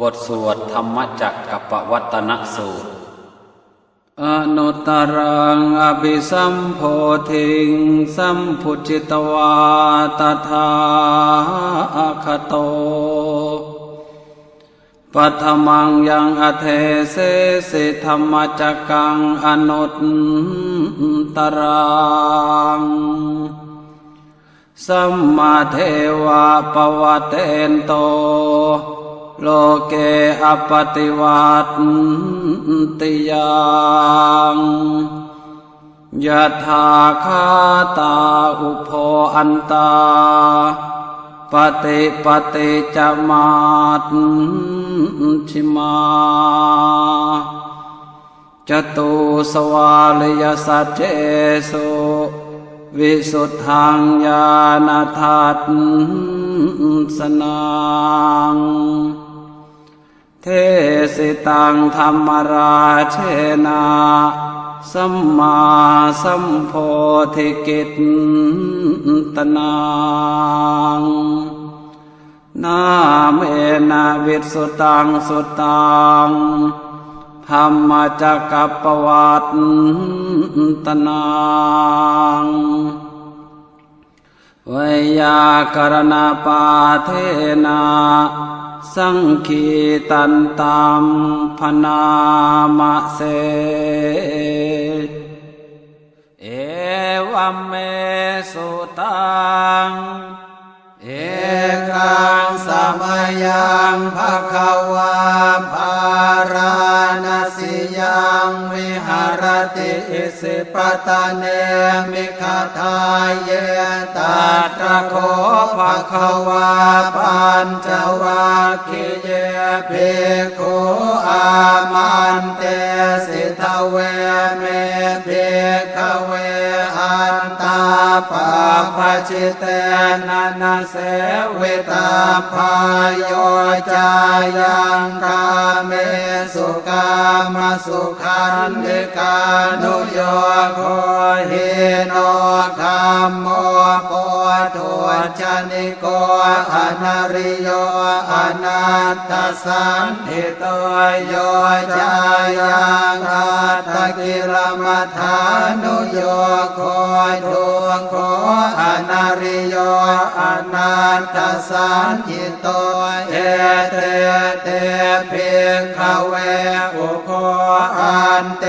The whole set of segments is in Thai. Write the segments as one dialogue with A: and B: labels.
A: บทสวดธรรมจักกับปวัตนสูตร อนุตตรังอภิสัมโพธิงสัมพุจิตวาตถาคโตปัทมังยังอเทเสสิธรรมจักกังอนุตตรังสัมมาเทวะปวะเตนโต โลเกอปติวัตติยังยะถาคาตาอุโพอันตาปฏิปฏิจมาตชิมาจตุสวาลยสัจเจสุวิสุทธังญาณทัตสนัง เทสิตังธรรมราเชนาสัมมาสัมโพธิกิตตนังนาเมนาวิสุตังสุตังธรรมจักรปวัตตนังวยากรณปาเทนา สังคีตันตามพนามะเส เอวัมเมสุตัง เอกังสมยังภะคะวาภาราณสิยังวิหารติอิสิปตะเนมิคาทายเยตัตระโคภะคะวาปัญจวัคคิเยภิกขุอา ชิเตนะนะเสวิตาพายโยจายังกาเมสุกามาสุขันติกานุโยโคหิโนคามโมโปทุชนิโกอนาริโยอนัตสันติโตโยจายังอัตกิรมัฐานุโยโคทุโคอนาริโยอนัตตสันติโตเอเตเตภิกขเวอุโคอันเต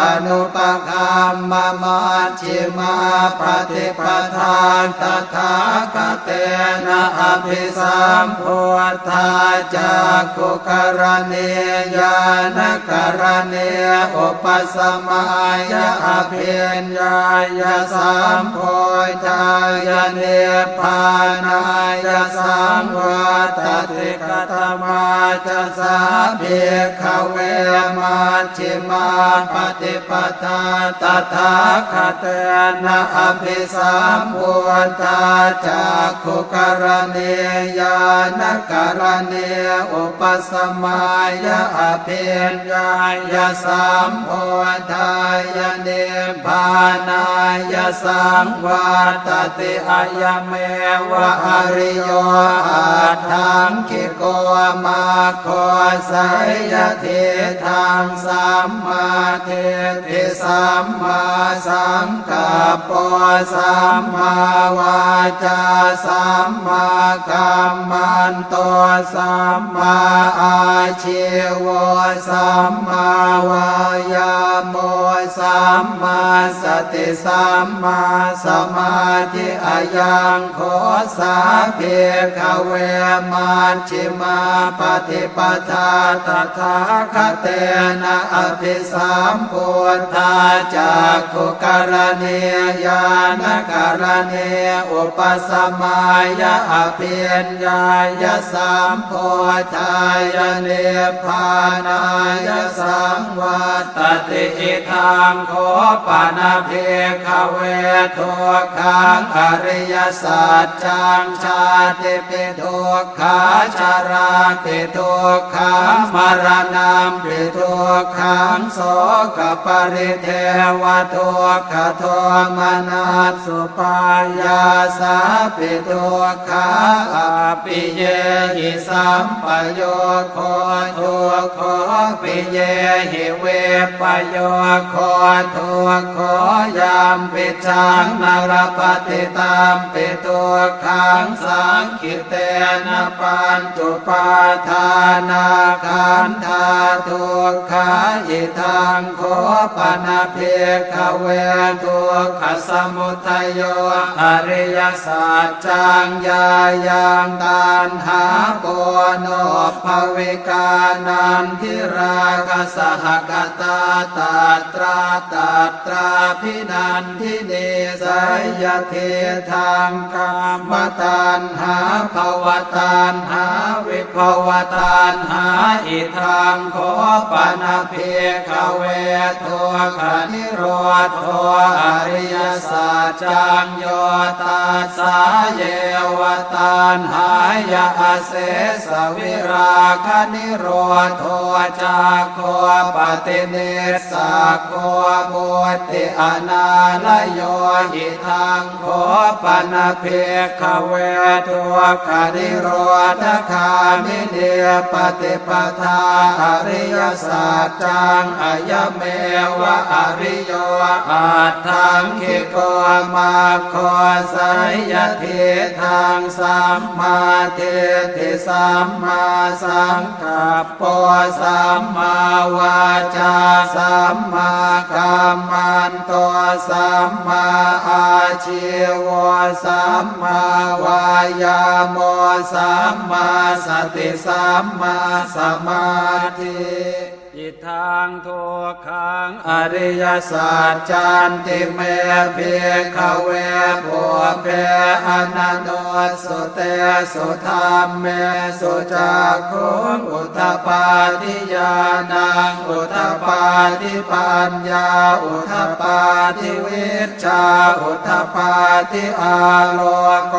A: อนุปคัมมมัชชิมาปฏิปทานตถาคเตนะอภิสัมพุทธาจักขุกรณียานกรณีอุปสมัยะอภิญญายสัมโพธาายเนพานายสัมวัตติกตมาจะสาภิกขเวมัชชิมาปฏิปทาตถาคตนะอภิสัมพุทธาจักขุกรณียานกรณีอุปสมัยะอภิญญายะสัมโพธายเนพานายสังวัตติอายเมวะอริโยอาทังคิโกมาโคสยเททางสัมมาเทติสัมมาสังกัปปสัมมาวาจาสัมมากัมมันโตสัมมาอาชีวสัมมาวายาโมสัมมาสติสัมมาสมาธิอายังโคสาเพขเวมัชชิมาปฏิปทาตถาคเตนะอภิสัมพุทธาจักขุกรณียานกรณีอุปสมัยอภิญญายสัมโพธายเน
B: พานายสังวัต
A: ตติอิทังโคปานาเพคเวทุกขังอริยสัจจังชาติปิทุกขาชาราปิทุกขังมรณะปิทุกขังโสกปริเทวทุกขโทมนัสสุปายาสาปิทุกขาอปิเยหิสัมปโยโคทุกขปิเยหิเวปโยโคทุกขยามปิจังนรปฏิตามปิทุขังสังคิเตนะปัญจุปาทานาขันธาทุกขายิทังโคปนาเพขเวทุกขสมุทัยโยอริยสัจจังยายังตานหาปโนภวิกานันทิราคสหกตาตาตราตาตราพินันทิเนสยเททางกามตานหาภาวตานหาวิภวตานหาอิทังขอปนาเพขเวทัวขานิโรธอริยสัจจังโยตาสาเยวตานหายาเสสวิราคนิโรธจากโคปฏิเนสาโคบุติอนาลโยหิทังโคปนเพขเวทัวขานิโรธคามิเนปฏิปทาอริยสัจจังอายเมวะอริโยอาทังคิโกมาโคสยเททางสัมมาเทติสัมมาสังกัปปสัมมาวาจาสัมมากัมมันโตสัมมาอาชีวสัมมาวายามสัมมาสติสัมมาสมาธิ อิตทังทุกขังอริยสัจจันติเมเพขเวโพเพอนันโนสุเตสุธรรมเมสุจักขุงอุตปาทิยานังอุตปาทิปัญญาอุตปาทิวิชาอุตปาทิอาโลโก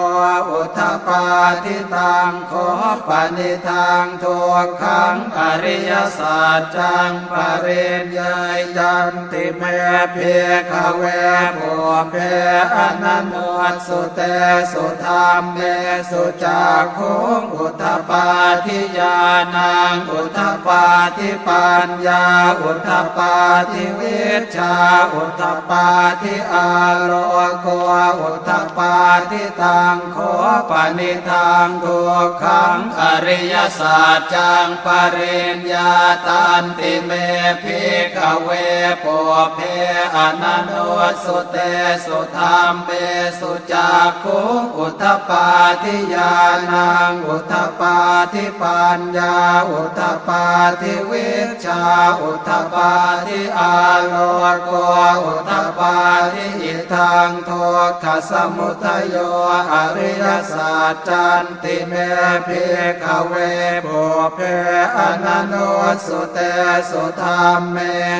A: อุตปาทิตังโคปนิทังทุกขังอริยสัจจังปริญญายันติเมเพขเวโพเพอนันโนสุเตสุธรรมเมสุจักขุงอุทปาทิยานังอุทปาทิปัญญาอุทปาทิวิชาอุทปาทิอาโลโกอุทปาทิตังโคปนิทังทุกขังอริยสัจจังปริญญาตันติเมพิกเวโปเพอนันโนสุเตสุธรรมเมสุจักขุอุทปาทิยานังอุทปาทิปัญญาอุทปาทิวิชาอุทปาทิอาโลโกอุทปาทิอิทังโทขสมุทโยอริยสัจจันติเมพิกเวโปเพอนันโนสุเตสุธรรมเม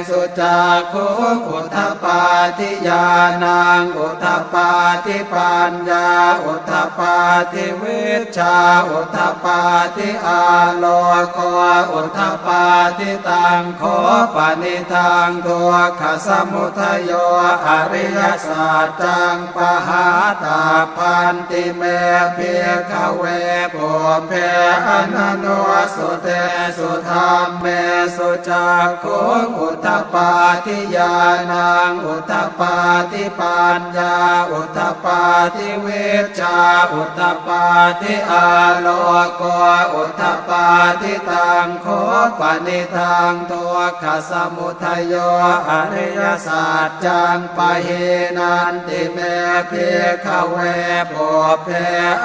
A: สุจักขุอุทปาทิยานังอุทปาทิปัญญาอุทปาทิวิชาอุทปาทิอาโลโกอุทปาทิตังโคปนิทังตัวขสมุทโยอริยสัจจังปหาตาพันติเมเพียขเวโปเพอนันโนสุเตสุธรรมเมสุจักขุอุทธปาทิยานังอุทธปาทิปัญญาอุทธปาทิเวชาอุทธปาทิอาโลโกอุทธปาทิตังโคปนิทังตัวขสมุทโยอริยสัจจังปะเฮนันติเมเพขเวโปเพ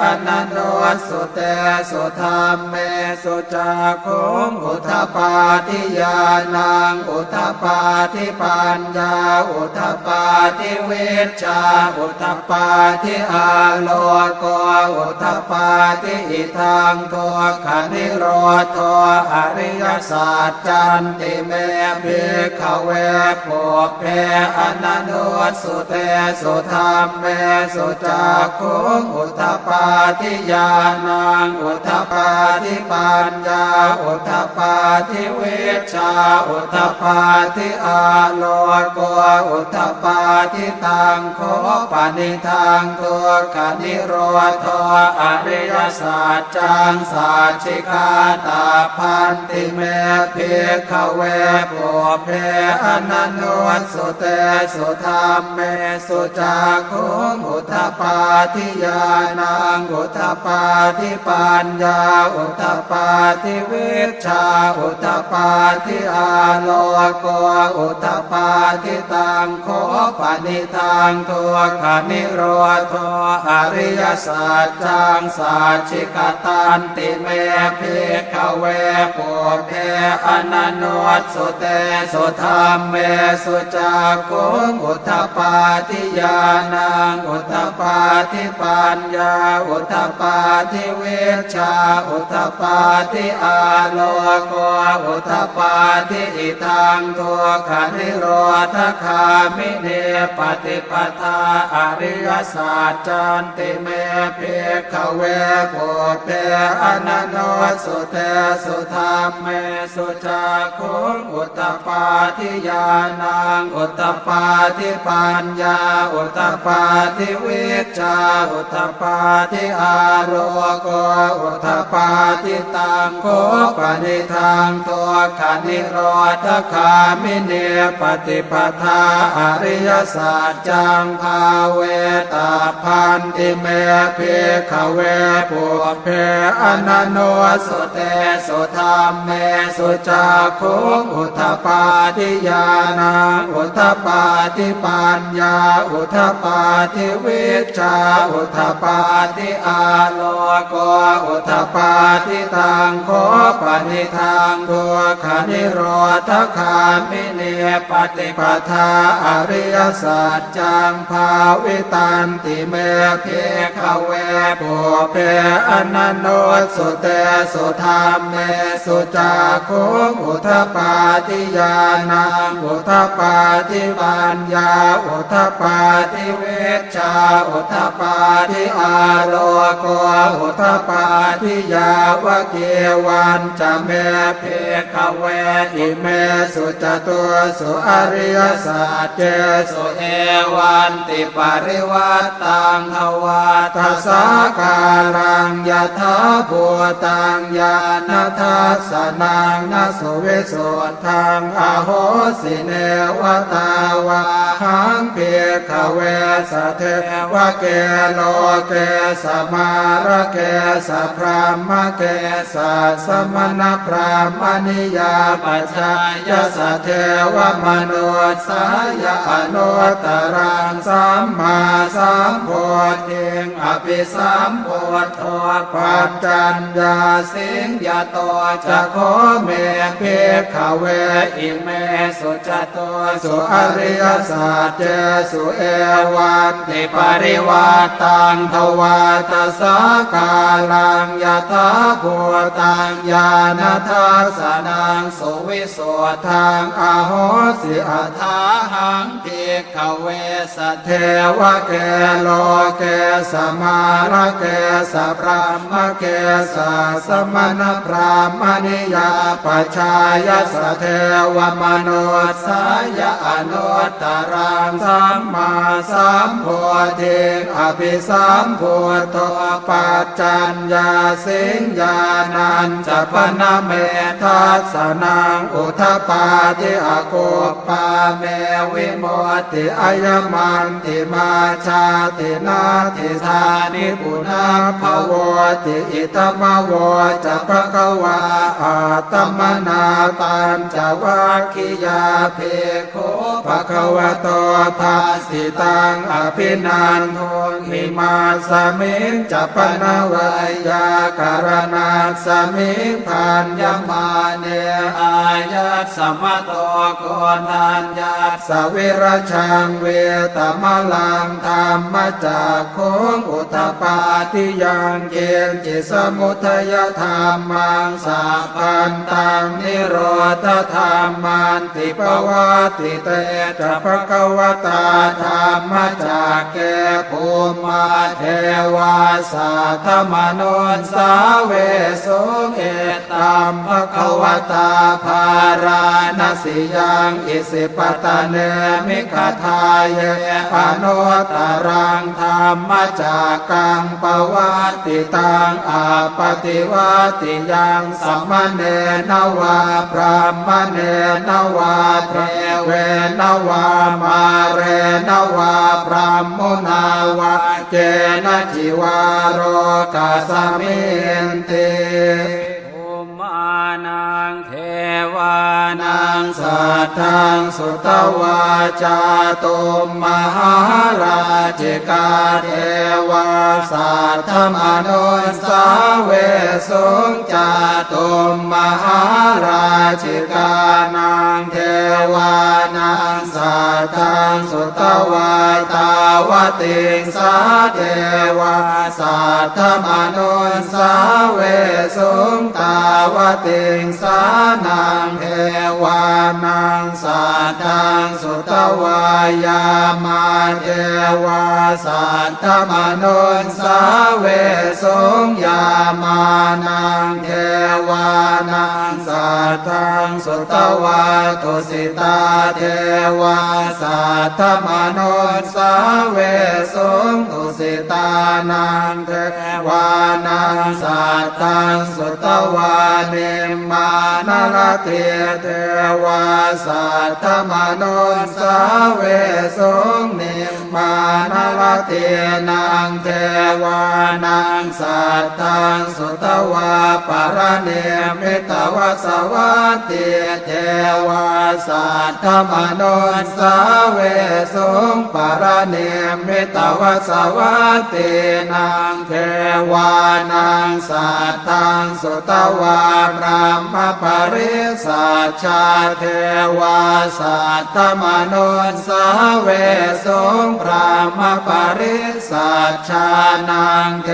A: อนันโนสุเตสุธรรมเมสุจักขุงอุทปาทิยานังอุทปาทิปัญญาอุทปาทิเวชชาอุทปาทิอาโลโกอุทปาทิอิทังโทขานิโรธอริยสัจจันติเมภิกขเวปุเพอนันโนสุเตสุธรรมเมสุจักขุงอุทปาทิยานังอุทปาทิปัญญาอุทปาทิเวชชาอุทปาทิอาโลโกอุทปาทิตังโคปานิทังตัวขานิโรธอริยสัจจังสัจิกาตาพันติเมภิกขเวปุเพอนันโนสุเตสุธรรมเมสุจักขุงอุทปาทิยานังอุทปาทิปัญญาอุทปาทิวิชชาอุทปาทิอาโลโกอุทปาทิตังโคปนิทังทุกขานิโรธอริยสัจจังสัจฉิกตันติเมภิกขเวปุเพอนันโนสุเตสุธรรมเมสุจักขุงอุทปาทิยานังอุทปาทิปัญญาอุทปาทิเวชชาอุทปาทิอาโลโกอุทปาทิอิทังทุกขานิโรธคามิเนปฏิปทาอริยสัจจันติเมภิกขเวปุเพอนันโนสุเตสุธรรมเมสุจักขุงอุตปาทิยานังอุตปาทิปัญญาอุตปาทิวิชาอุตปาทิอาโรโกอุตตปาทิตังโคปนิทังตัวขานิโรธคามิเนปฏิปทาอริยสัจจังภาเวตาพันติเมภิกขเวปุเพอนันโนสุเตสุธรรมเมสุจักขุอุทปาทิยานังอุทปาทิปัญญาอุทปาทิวิชาอุทปาทิอาโลโกอุทปาทิตังโคปนิทังทุกขนิโรธคามิเนปฏิปทาอริยสัจจังภาวิตันติเมเพขเวปุเพอนันโนสุเตสุธรรมเมสุจักขุงอุทปาทิยานังอุทปาทิปัญญาอุทปาทิเวชาอุทปาทิอาโลโกอุทปาทิยาวะเกวันจะเมเพขเวอิเมสุจตัวสุอริยสัจเจสุเอวันติปริวัตตังทวาทัสสาการังยะถาภูตังยานาทัสนังนาสุวิสุทธังอโหสิเนวตาวาหังเพียขเวสะเทวะเกโลเกสมาระเกสะพรามเกสะสมณพรามณิยาปัจจายสเทวมนุสายอนุตตรังสัมมาสัมโพธิงอภิสัมโพธปัจจัญญาสิงยาโตจะขอเมเพขเวอิเมสุจโตสุอริยสัจเจสุเอวันติปริวัตังทวาตสากาลังยถาภูตังญาณทัสสนังสุวิสุทธังอโหสิอัฏฐาหังเทขเวสเทวะเกโลเกสมาระเกสพรามเกสสมณพรามณิยาปชายสเทวมโนสายอนุตตรังสัมมาสัมโพธิอภิสัมโพธปัจจัญญาสิงญานันจะปนเมทัสสนนังอุทปาทิอโกปาเมวิโมติอายมันติมาชาตินาติธานิปุนาภวติอิตมวจะภะคะวาอาตมนาตันจะวัคคิยาเพโคภะคะวะโตภาสิตังอภินันทงหิมาสมิงจะปนวายาการณาสมิงพันยมาเน
C: อายัสมมโตโกนัญญา
A: สวิรชังเวตมลังธรรมจากโคงอุตปาทิยังเกณจิสมุทยธรรมังสาพันตังนิโรธธรรมันติปวัติเตจะภะควตาธรรมจากแกภูมาเทวาสาธมนุนสาเวสุเอตัมภะควตาภาราณสิยังอิสิปตะเนมิคทายเยปโนตารังธรรมจากกังปวัตติตังอาปฏิวัติยังสัมมเนนวาพรหมเนนวาเทเวนวามาเรนวาพรหมุนาวาเจนะจิวารกาสมินติ
C: ภูมานั งเทวานั
A: งสัทธังสุตวาจาตุมมหาราชิกาเทวาสัทธรรมนุสสาเวสุงจาตุมมหาราชิกานางเทวานางสัทธังสุตวาตาวติงสาเทวาสัทธรรมนุสาเวสุงตาวติงสานางเทวานางสัทธังสุตวายามาเทวาสัทธมนุสสาเวสุงยามานางเทวานางสัทธังสุตวาตุสิตาเทวาสัทธมนุสสาเวสุงตุสิตานางเทวานางสัทธังสุตวาเนมานรเทเทวาสัทธมนุสสาเวสงเนมานรเทนางเทวานางสัทธังสุตวาปรเนมิตวสวัตติเทวาสัทธมนุสสาเวสงปรเนมิตวสวัตตินางเทวานางสัทธังสุตวาพรหมปริสัชชาเทวาสัทธมนุสสาเวสุงพรหมปริสัชชานางเท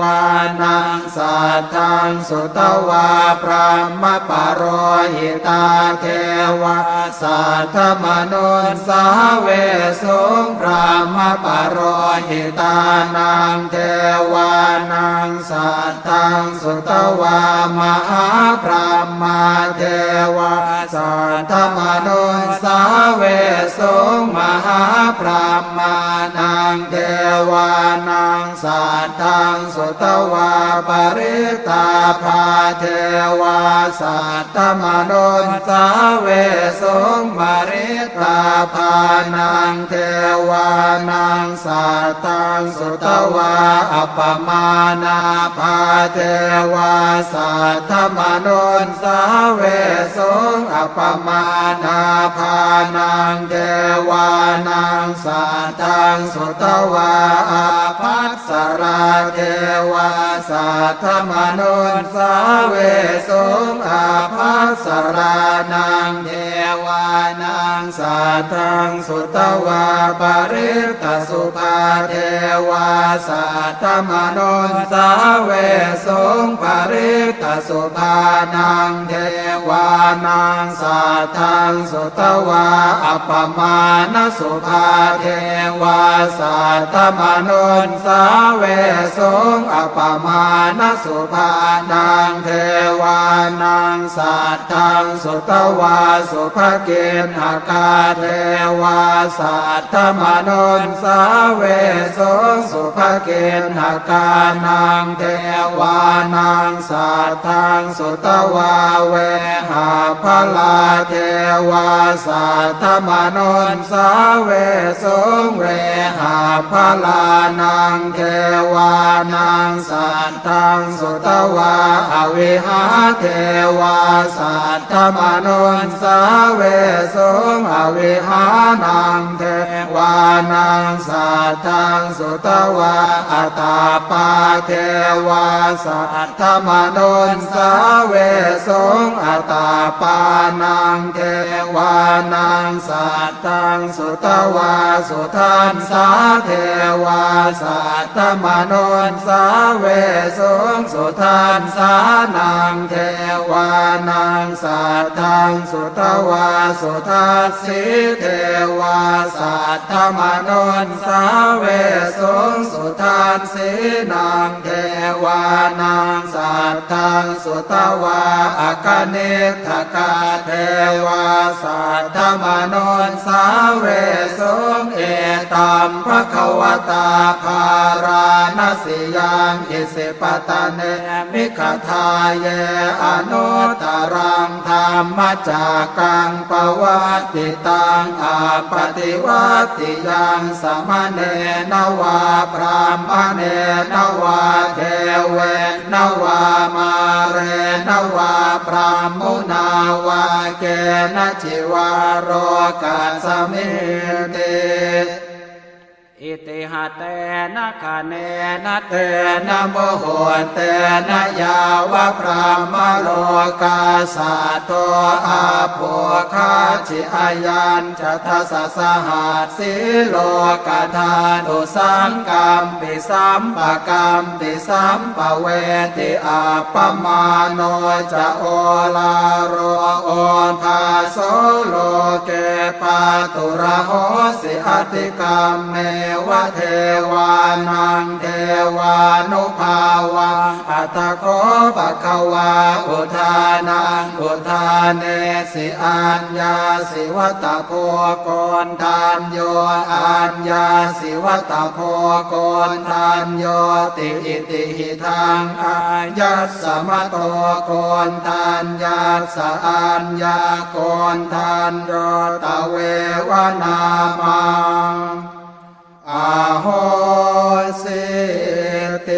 A: วานางสัทธังสุตวาพรหมปรหิตาเทวาสัทธมนุสสาเวสุงพรหมปรหิตานางเทวานางสัทธังสุตวามหาพรหมาเทวาสัทธมนุสาเวสุงมหาพรหมานางเทวานางสัทธังสุตวาปริตาภาเทวาสัทธมนุสาเวสุงมริตาภานางเทวานางสัทธังสุตวาอัปปมานาภาเทวาสัทธมนุสาเวสุงอัปปมานาภานางเทวานางสัทธังสุตวาอาภัสสราเทวาสัทธมนุสสาเวสุงอาภัสสรานางเทวานางสัทธังสุตวาปริตสุภาเทวาสัทธมนุสสาเวสุงปริตสุภานางเทวานางสัทธังสุตวาอัปมาณสุภาเทวาสัทธมนุสสาเวสงอัปมาณสุภานางเทวานางสัทธังสุตวาสุภเกณหกาเทวาสัทธมนุสสาเวสงสุภเกณหกานางเทวานางสัทธังสุตวาเวหาพลาเทวาสัทมนนสาเวสงเวหาพลานังเทวานังสัตตังสุตวาอวิหาเทวาสัทมนนสาเวสงอวิหานังเทวานังสัตตังสุตวาอัตาปาเทวาสัทมนนสาเวสงอัตตาปานังเทวานังสัตตังสุตวาสุทันสาเทวาสัตธมานนสาเวสงสุทันสานังเทวานังสัตตังสุตวาสุทัสสิเทวาสัตธมานนสาเวสงสุทันสีนังเทวานังสัตตังสุตวากเนทกาเทวาสัตธมนนสาเวสงเอตัมภะควตาภาราณสิยังอิสิปตะเนมิขทาเยอนุตรังธรรมจากกังปวัตติตังอาปฏิวัติยังสมเณนวาพรามเณนวาเทเวนวามาเรนวาพรามมุนาวาเกนจิวาโรกัสเมิเต
C: อิติหะเตนะคะเนนะเต
A: นะโมโหเตนะยาวะพรามโลกาสาโตอาโภคาชิอายันจะทัสสะหัสสิโลกาธาตุสังกัมปิสัมปะกัมปิสัมปะเวติอาปมาโนจะโอลาโรโอนภาโสโลเกปาตุระโหสิอติกรรมเมวเทวานังเทวานุภาวะอัตโคปะคะวาอุทานังอุทานเนสิอัญญาสิวัตโพโกนทานโยอัญญาสิวัตโพโกนทานโยติอิติหิทังอายัสสมะโตโกนทานยัสะอัญญาโกนทานโยตเววนามา อาโหสิต